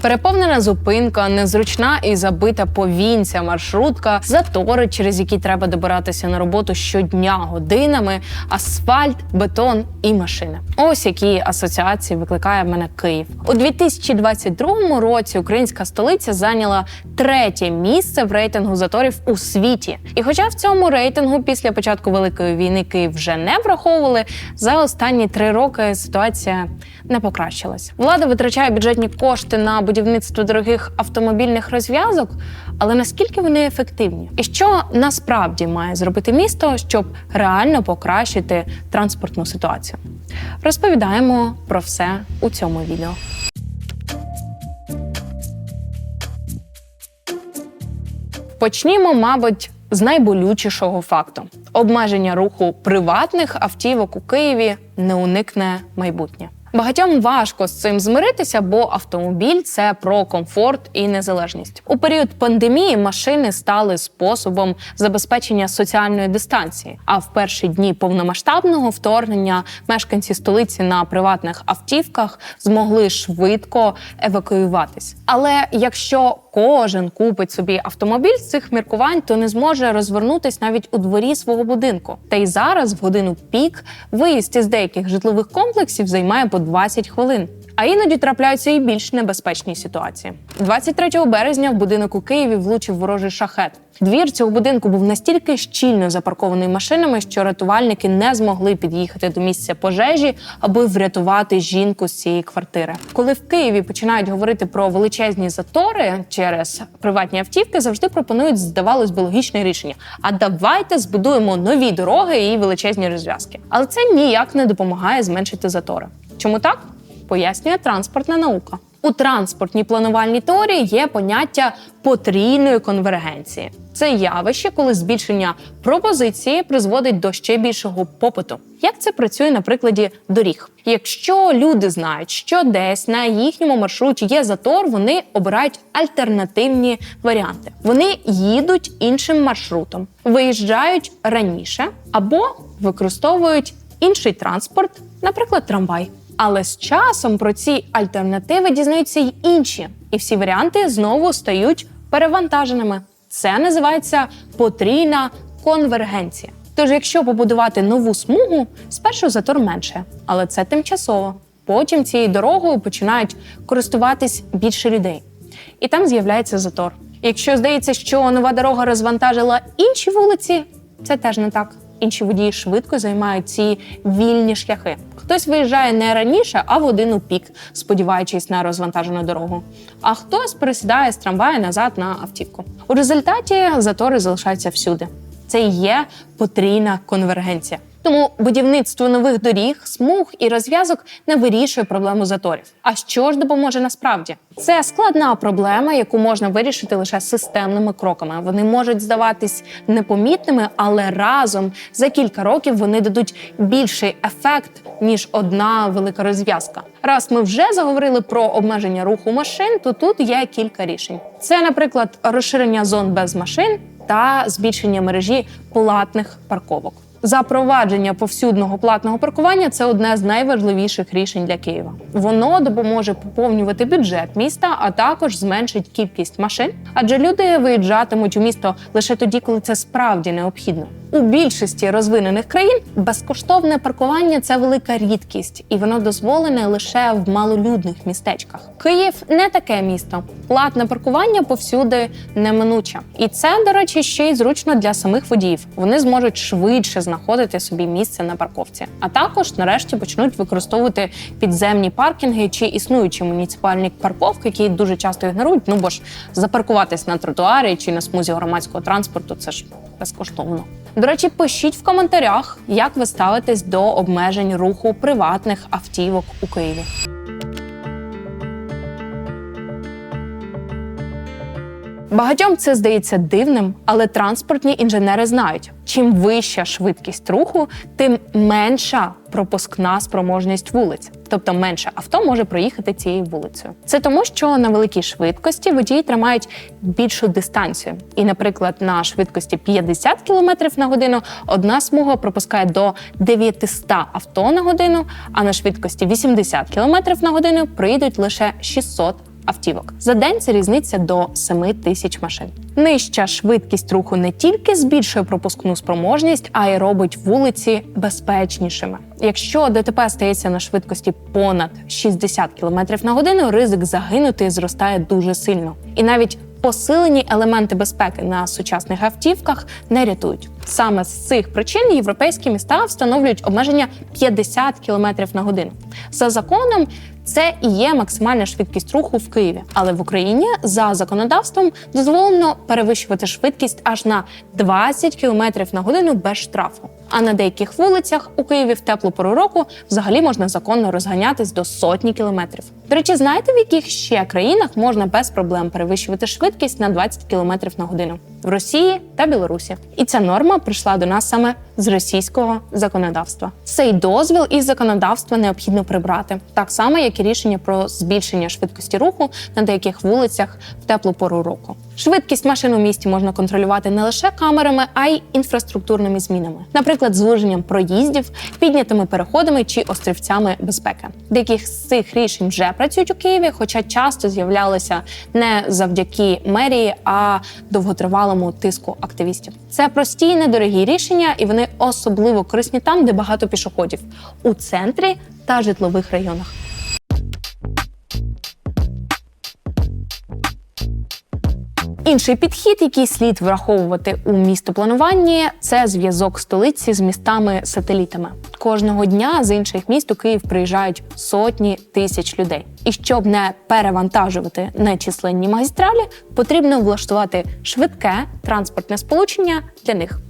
Переповнена зупинка, незручна і забита повінця маршрутка, затори, через які треба добиратися на роботу щодня годинами, асфальт, бетон і машини. Ось які асоціації викликає в мене Київ. У 2022 році українська столиця зайняла третє місце в рейтингу заторів у світі. І хоча в цьому рейтингу після початку великої війни Київ вже не враховували, за останні три роки ситуація не покращилась. Влада витрачає бюджетні кошти на будівництво дорогих автомобільних розв'язок, але наскільки вони ефективні? І що насправді має зробити місто, щоб реально покращити транспортну ситуацію? Розповідаємо про все у цьому відео. Почнімо, мабуть, з найболючішого факту: обмеження руху приватних автівок у Києві не уникне майбутнє. Багатьом важко з цим змиритися, бо автомобіль це про комфорт і незалежність. У період пандемії машини стали способом забезпечення соціальної дистанції. А в перші дні повномасштабного вторгнення мешканці столиці на приватних автівках змогли швидко евакуюватись. Але якщо кожен купить собі автомобіль з цих міркувань, то не зможе розвернутись навіть у дворі свого будинку. Та й зараз, в годину пік, виїзд із деяких житлових комплексів займає по 20 хвилин. А іноді трапляються і більш небезпечні ситуації. 23 березня в будинок у Києві влучив ворожий шахет. Двір цього будинку був настільки щільно запаркований машинами, що рятувальники не змогли під'їхати до місця пожежі, аби врятувати жінку з цієї квартири. Коли в Києві починають говорити про величезні затори через приватні автівки, завжди пропонують, здавалось би, логічне рішення. А давайте збудуємо нові дороги і величезні розв'язки. Але це ніяк не допомагає зменшити затори. Чому так? Пояснює транспортна наука. У транспортній планувальній теорії є поняття потрійної конвергенції. Це явище, коли збільшення пропозиції призводить до ще більшого попиту. Як це працює на прикладі доріг? Якщо люди знають, що десь на їхньому маршруті є затор, вони обирають альтернативні варіанти. Вони їдуть іншим маршрутом, виїжджають раніше або використовують інший транспорт, наприклад, трамвай. Але з часом про ці альтернативи дізнаються й інші, і всі варіанти знову стають перевантаженими. Це називається потрійна конвергенція. Тож, якщо побудувати нову смугу, спершу затор менше, але це тимчасово. Потім цією дорогою починають користуватись більше людей, і там з'являється затор. Якщо здається, що нова дорога розвантажила інші вулиці, це теж не так. Інші водії швидко займають ці вільні шляхи. Хтось виїжджає не раніше, а в годину пік, сподіваючись на розвантажену дорогу. А хтось пересідає з трамвая назад на автівку. У результаті затори залишаються всюди. Це і є потрійна конвергенція. Тому будівництво нових доріг, смуг і розв'язок не вирішує проблему заторів. А що ж допоможе насправді? Це складна проблема, яку можна вирішити лише системними кроками. Вони можуть здаватись непомітними, але разом за кілька років вони дадуть більший ефект ніж одна велика розв'язка. Раз ми вже заговорили про обмеження руху машин, то тут є кілька рішень. Це, наприклад, розширення зон без машин та збільшення мережі платних парковок. Запровадження повсюдного платного паркування це одне з найважливіших рішень для Києва. Воно допоможе поповнювати бюджет міста, а також зменшить кількість машин, адже люди виїжджатимуть у місто лише тоді, коли це справді необхідно. У більшості розвинених країн безкоштовне паркування це велика рідкість, і воно дозволене лише в малолюдних містечках. Київ не таке місто. Платне паркування повсюди неминуче. І це, до речі, ще й зручно для самих водіїв. Вони зможуть швидше знаходити собі місце на парковці, а також нарешті почнуть використовувати підземні паркінги чи існуючі муніципальні парковки, які дуже часто ігнорують. Ну бо ж запаркуватись на тротуарі чи на смузі громадського транспорту це ж безкоштовно. До речі, пишіть в коментарях, як ви ставитесь до обмежень руху приватних автівок у Києві. Багатьом це здається дивним, але транспортні інженери знають, чим вища швидкість руху, тим менша пропускна спроможність вулиць, тобто менше авто може проїхати цією вулицею. Це тому, що на великій швидкості водії тримають більшу дистанцію. І, наприклад, на швидкості 50 км на годину одна смуга пропускає до 900 авто на годину, а на швидкості 80 км на годину проїдуть лише 600 автівок. За день це різниця до 7 тисяч машин. Нижча швидкість руху не тільки збільшує пропускну спроможність, а й робить вулиці безпечнішими. Якщо ДТП стається на швидкості понад 60 км на годину, ризик загинути зростає дуже сильно. І навіть Посилені елементи безпеки на сучасних автівках не рятують. Саме з цих причин європейські міста встановлюють обмеження 50 км на годину. За законом це і є максимальна швидкість руху в Києві, але в Україні за законодавством дозволено перевищувати швидкість аж на 20 км на годину без штрафу. А на деяких вулицях у Києві в теплу пору року взагалі можна законно розганятись до сотні кілометрів. До речі, знаєте, в яких ще країнах можна без проблем перевищувати швидкість на 20 км на годину? В Росії та Білорусі. І ця норма прийшла до нас саме з російського законодавства. Цей дозвіл із законодавства необхідно прибрати, так само як і рішення про збільшення швидкості руху на деяких вулицях в теплу пору року. Швидкість машин у місті можна контролювати не лише камерами, а й інфраструктурними змінами, наприклад, звуженням проїздів, піднятими переходами чи острівцями безпеки. Деяких з цих рішень вже працюють у Києві, хоча часто з'являлися не завдяки мерії, а довготривалому тиску активістів. Це прості і недорогі рішення, і вони особливо корисні там, де багато пішоходів у центрі та житлових районах. Інший підхід, який слід враховувати у містоплануванні, це зв'язок столиці з містами-сателітами. Кожного дня з інших міст у Київ приїжджають сотні тисяч людей. І щоб не перевантажувати нечисленні магістралі, потрібно влаштувати швидке транспортне сполучення для них.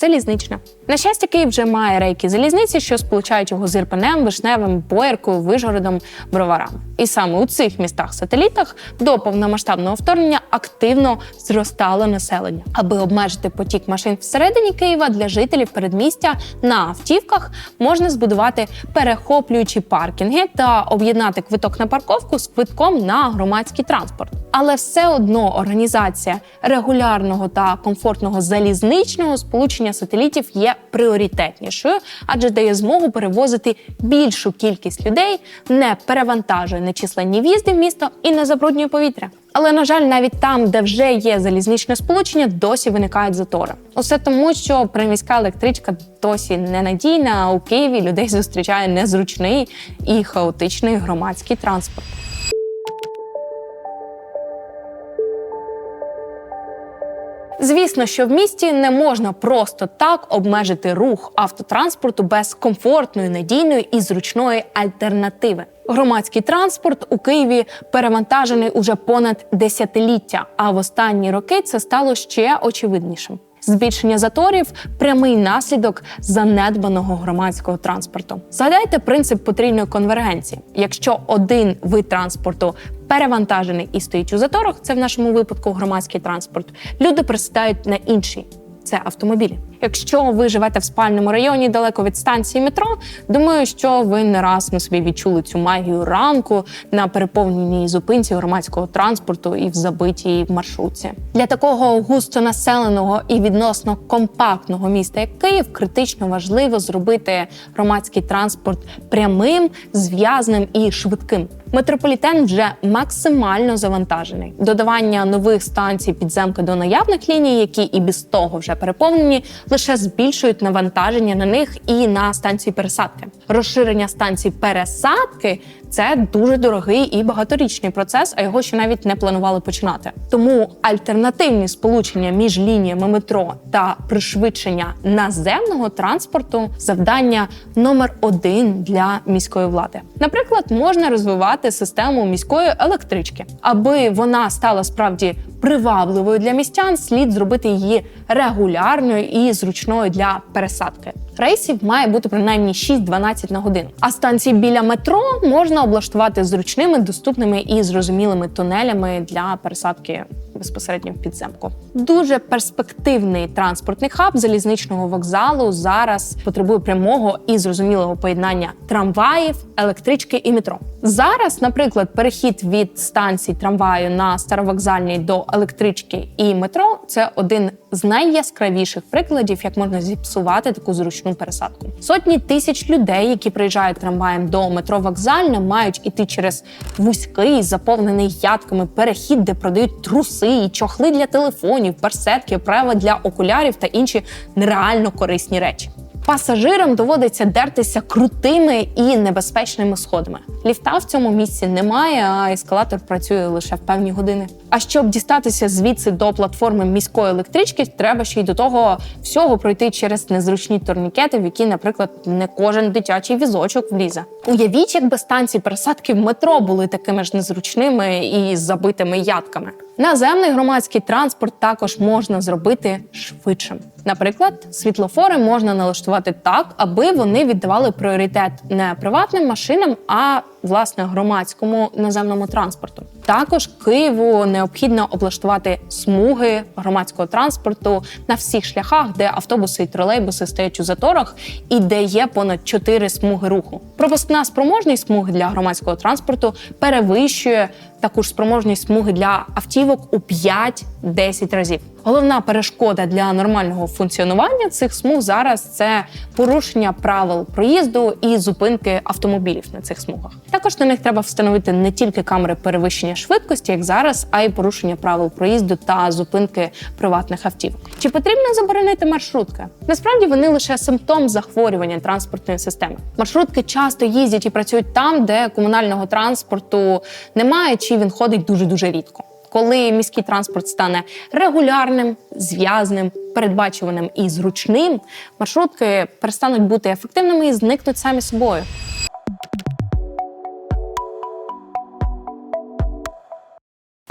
Залізнична. На щастя, Київ вже має рейки залізниці, що сполучають його з Ірпенем, Вишневим, Бояркою, Вижгородом, Броварами. І саме у цих містах-сателітах до повномасштабного вторгнення активно зростало населення. Аби обмежити потік машин всередині Києва для жителів передмістя на автівках можна збудувати перехоплюючі паркінги та об'єднати квиток на парковку з квитком на громадський транспорт. Але все одно організація регулярного та комфортного залізничного сполучення сателітів є пріоритетнішою, адже дає змогу перевозити більшу кількість людей, не перевантажує нечисленні в'їзди в місто і не забруднює повітря. Але на жаль, навіть там, де вже є залізничне сполучення, досі виникають затори. Усе тому, що приміська електричка досі ненадійна. а У Києві людей зустрічає незручний і хаотичний громадський транспорт. Звісно, що в місті не можна просто так обмежити рух автотранспорту без комфортної, надійної і зручної альтернативи. Громадський транспорт у Києві перевантажений уже понад десятиліття, а в останні роки це стало ще очевиднішим. Збільшення заторів прямий наслідок занедбаного громадського транспорту. Згадайте принцип потрійної конвергенції. Якщо один вид транспорту перевантажений і стоїть у заторах, це в нашому випадку громадський транспорт. Люди присідають на інші Це автомобілі. Якщо ви живете в спальному районі далеко від станції метро, думаю, що ви не раз на собі відчули цю магію ранку на переповненій зупинці громадського транспорту і в забитій маршрутці. Для такого густонаселеного і відносно компактного міста, як Київ, критично важливо зробити громадський транспорт прямим, зв'язним і швидким. Метрополітен вже максимально завантажений. Додавання нових станцій підземки до наявних ліній, які і без того вже переповнені, лише збільшують навантаження на них і на станції пересадки. Розширення станцій пересадки це дуже дорогий і багаторічний процес, а його ще навіть не планували починати. Тому альтернативні сполучення між лініями метро та пришвидшення наземного транспорту завдання номер один для міської влади. Наприклад, можна розвивати систему міської електрички, аби вона стала справді привабливою для містян, слід зробити її регулярною і зручною для пересадки. Рейсів має бути принаймні 6-12 на годину. А станції біля метро можна облаштувати зручними, доступними і зрозумілими тунелями для пересадки безпосередньо в підземку. Дуже перспективний транспортний хаб залізничного вокзалу зараз потребує прямого і зрозумілого поєднання трамваїв, електрички і метро. Зараз, наприклад, перехід від станцій трамваю на старовокзальній до електрички і метро це один з найяскравіших прикладів, як можна зіпсувати таку зручну пересадку. Сотні тисяч людей, які приїжджають трамваєм до метро вокзальне, мають іти через вузький, заповнений ядками перехід, де продають труси, і чохли для телефонів, барсетки, оправи для окулярів та інші нереально корисні речі. Пасажирам доводиться дертися крутими і небезпечними сходами. Ліфта в цьому місці немає, а ескалатор працює лише в певні години. А щоб дістатися звідси до платформи міської електрички, треба ще й до того всього пройти через незручні турнікети, в які, наприклад, не кожен дитячий візочок влізе. Уявіть, якби станції пересадки в метро були такими ж незручними і забитими ядками. Наземний громадський транспорт також можна зробити швидшим. Наприклад, світлофори можна налаштувати так, аби вони віддавали пріоритет не приватним машинам, а власне громадському наземному транспорту. Також Києву необхідно облаштувати смуги громадського транспорту на всіх шляхах, де автобуси і тролейбуси стоять у заторах, і де є понад 4 смуги руху. Пропускна спроможність смуги для громадського транспорту перевищує таку ж спроможність смуги для автівок у 5-10 разів. Головна перешкода для нормального функціонування цих смуг зараз це порушення правил проїзду і зупинки автомобілів на цих смугах. Також на них треба встановити не тільки камери перевищення швидкості, як зараз, а й порушення правил проїзду та зупинки приватних автівок. Чи потрібно заборонити маршрутки? Насправді вони лише симптом захворювання транспортної системи. Маршрутки часто їздять і працюють там, де комунального транспорту немає, чи він ходить дуже дуже рідко. Коли міський транспорт стане регулярним, зв'язним, передбачуваним і зручним, маршрутки перестануть бути ефективними і зникнуть самі собою.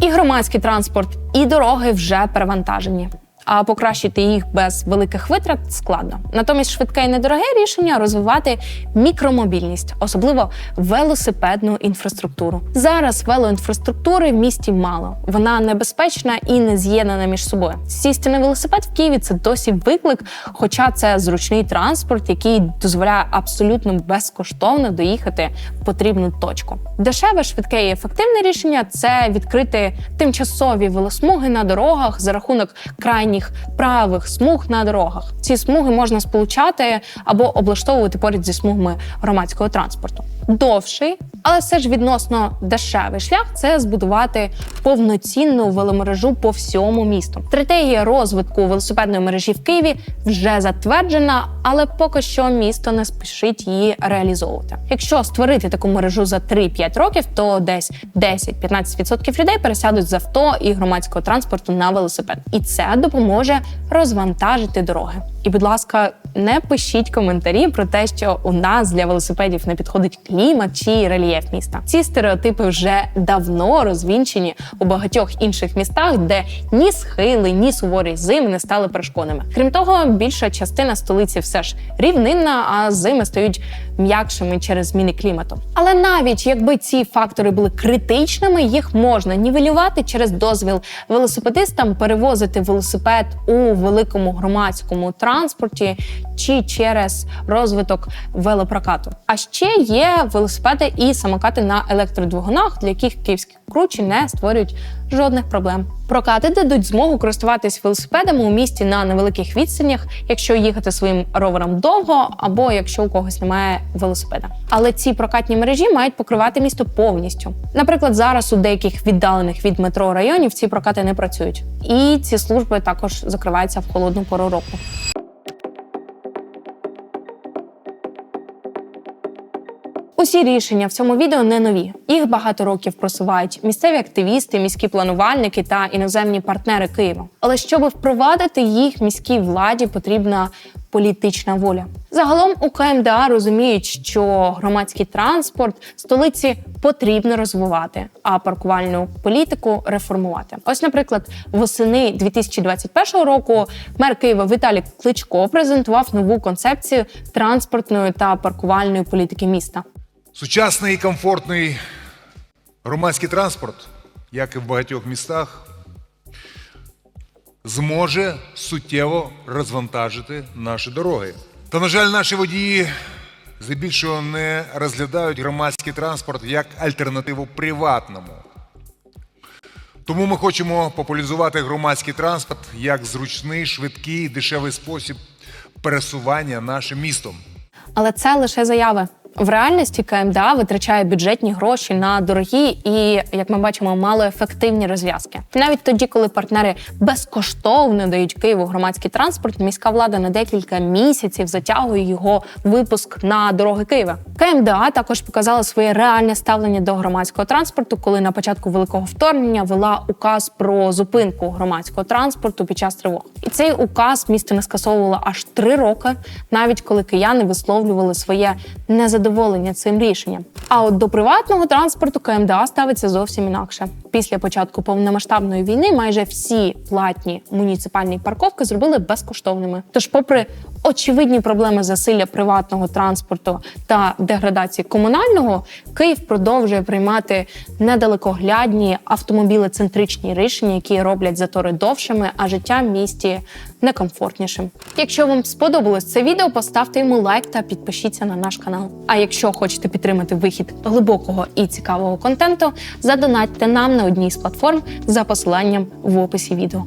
І громадський транспорт, і дороги вже перевантажені. А покращити їх без великих витрат складно. Натомість швидке і недороге рішення розвивати мікромобільність, особливо велосипедну інфраструктуру. Зараз велоінфраструктури в місті мало. Вона небезпечна і не з'єднана між собою. Сісти на велосипед в Києві це досі виклик, хоча це зручний транспорт, який дозволяє абсолютно безкоштовно доїхати в потрібну точку. Дешеве, швидке і ефективне рішення це відкрити тимчасові велосмуги на дорогах за рахунок крайніх правих смуг на дорогах. Ці смуги можна сполучати або облаштовувати поряд зі смугами громадського транспорту. Довший, але все ж відносно дешевий шлях це збудувати повноцінну веломережу по всьому місту. Стратегія розвитку велосипедної мережі в Києві вже затверджена, але поки що місто не спішить її реалізовувати. Якщо створити таку мережу за 3-5 років, то десь 10-15% людей пересядуть з авто і громадського транспорту на велосипед, і це допоможе розвантажити дороги. І, будь ласка, не пишіть коментарі про те, що у нас для велосипедів не підходить клімат чи рельєф міста. Ці стереотипи вже давно розвінчені у багатьох інших містах, де ні схили, ні суворі зими не стали перешкодами. Крім того, більша частина столиці все ж рівнинна, а зими стають м'якшими через зміни клімату. Але навіть якби ці фактори були критичними, їх можна нівелювати через дозвіл велосипедистам перевозити велосипед у великому громадському транспорті чи через розвиток велопрокату. А ще є велосипеди і самокати на електродвигунах, для яких київські кручі не створюють жодних проблем. Прокати дадуть змогу користуватись велосипедами у місті на невеликих відстанях, якщо їхати своїм ровером довго, або якщо у когось немає велосипеда. Але ці прокатні мережі мають покривати місто повністю. Наприклад, зараз у деяких віддалених від метро районів ці прокати не працюють, і ці служби також закриваються в холодну пору року. Усі рішення в цьому відео не нові. Їх багато років просувають місцеві активісти, міські планувальники та іноземні партнери Києва. Але щоб впровадити їх міській владі, потрібна політична воля. Загалом у КМДА розуміють, що громадський транспорт столиці потрібно розвивати, а паркувальну політику реформувати. Ось, наприклад, восени 2021 року мер Києва Віталій Кличко презентував нову концепцію транспортної та паркувальної політики міста. Сучасний і комфортний громадський транспорт, як і в багатьох містах, зможе суттєво розвантажити наші дороги. Та, на жаль, наші водії здебільшого не розглядають громадський транспорт як альтернативу приватному. Тому ми хочемо популяризувати громадський транспорт як зручний, швидкий дешевий спосіб пересування нашим містом. Але це лише заяви. В реальності КМДА витрачає бюджетні гроші на дорогі і, як ми бачимо, малоефективні розв'язки. Навіть тоді, коли партнери безкоштовно дають Києву громадський транспорт, міська влада на декілька місяців затягує його випуск на дороги Києва. КМДА також показала своє реальне ставлення до громадського транспорту, коли на початку великого вторгнення вела указ про зупинку громадського транспорту під час тривог. І цей указ місто не скасовувало аж три роки, навіть коли кияни висловлювали своє незадоволення цим рішенням. А от до приватного транспорту КМДА ставиться зовсім інакше. Після початку повномасштабної війни майже всі платні муніципальні парковки зробили безкоштовними. Тож, попри очевидні проблеми засилля приватного транспорту та деградації комунального, Київ продовжує приймати недалекоглядні автомобілецентричні рішення, які роблять затори довшими, а життя в місті некомфортнішим. Якщо вам сподобалось це відео, поставте йому лайк та підпишіться на наш канал. А якщо хочете підтримати вихід глибокого і цікавого контенту, задонатьте нам на одній з платформ за посиланням в описі відео.